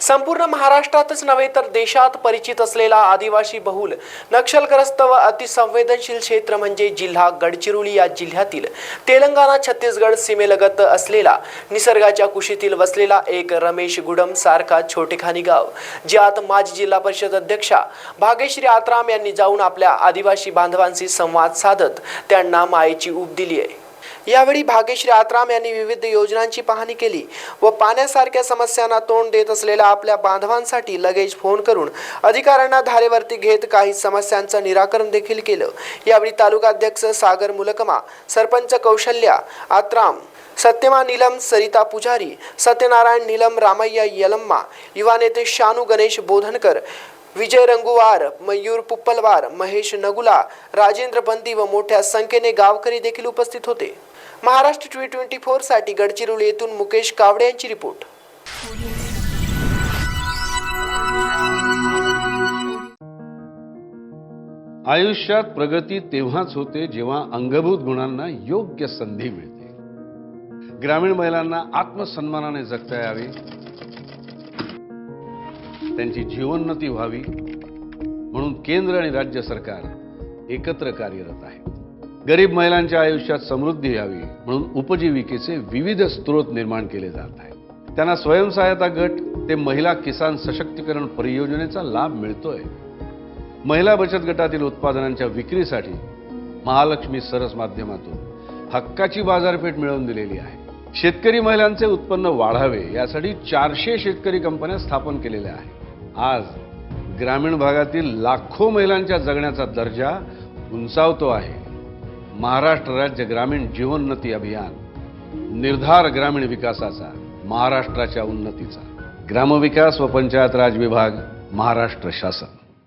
संपूर्ण महाराष्ट्रातच नव्हे तर देशात परिचित असलेला आदिवासी बहुल नक्षलग्रस्त व अतिसंवेदनशील क्षेत्र म्हणजे जिल्हा गडचिरोली या जिल्ह्यातील तेलंगणा छत्तीसगड सीमेलगत असलेला निसर्गाच्या कुशीतील वसलेला एक रमेश गुडम सारखा छोटेखानी गाव ज्यात माजी जिल्हा परिषद अध्यक्षा भाग्यश्री आत्राम यांनी जाऊन आपल्या आदिवासी बांधवांशी संवाद साधत त्यांना मायेची ऊब दिली आहे. यावेळी भाग्यश्री आत्राम यांनी विविध योजनांची पाहणी केली व पाण्यासारख्या समस्यांना तोंड देत असलेल्या आपल्या बांधवांसाठी लगेच फोन करून अधिकाऱ्यांना धारेवरती घेत काही समस्यांचं निराकरण देखील केलं. यावेळी तालुकाध्यक्ष सागर मुलकमा सरपंच कौशल्या आत्राम सत्यमा नीलम सरिता पुजारी सत्यनारायण नीलम रामय्या यलम्मा युवा नेते शानू गणेश बोधनकर विजय रंगुवार मयूर पुप्पलवार महेश नगुला राजेंद्र बंदी व मोठ्या संख्येने गावकरी देखील उपस्थित होते. महाराष्ट्र ट्वी ट्वेंटी फोरसाठी गडचिरोली येथून मुकेश कावडे यांची रिपोर्ट. आयुष्यात प्रगती तेव्हाच होते जेव्हा अंगभूत गुणांना योग्य संधी मिळते. ग्रामीण महिलांना आत्मसन्मानाने जगता यावे त्यांची जीवोन्नती व्हावी म्हणून केंद्र आणि राज्य सरकार एकत्र कार्यरत आहे. गरीब महिलांच्या आयुष्यात समृद्धी यावी म्हणून उपजीविकेचे विविध स्रोत निर्माण केले जात आहेत. त्यांना स्वयंसहायता गट ते महिला किसान सशक्तीकरण परियोजनेचा लाभ मिळतोय. महिला बचत गटातील उत्पादनांच्या विक्रीसाठी महालक्ष्मी सरस माध्यमातून हक्काची बाजारपेठ मिळवून दिलेली आहे. शेतकरी महिलांचे उत्पन्न वाढावे यासाठी चारशे शेतकरी कंपन्या स्थापन केलेल्या आहेत. आज ग्रामीण भागातील लाखो महिलांच्या जगण्याचा दर्जा उंचावतो आहे. महाराष्ट्र राज्य ग्रामीण जीवोन्नती अभियान निर्धार ग्रामीण विकासाचा महाराष्ट्राच्या उन्नतीचा. ग्रामविकास व पंचायत राज विभाग महाराष्ट्र शासन.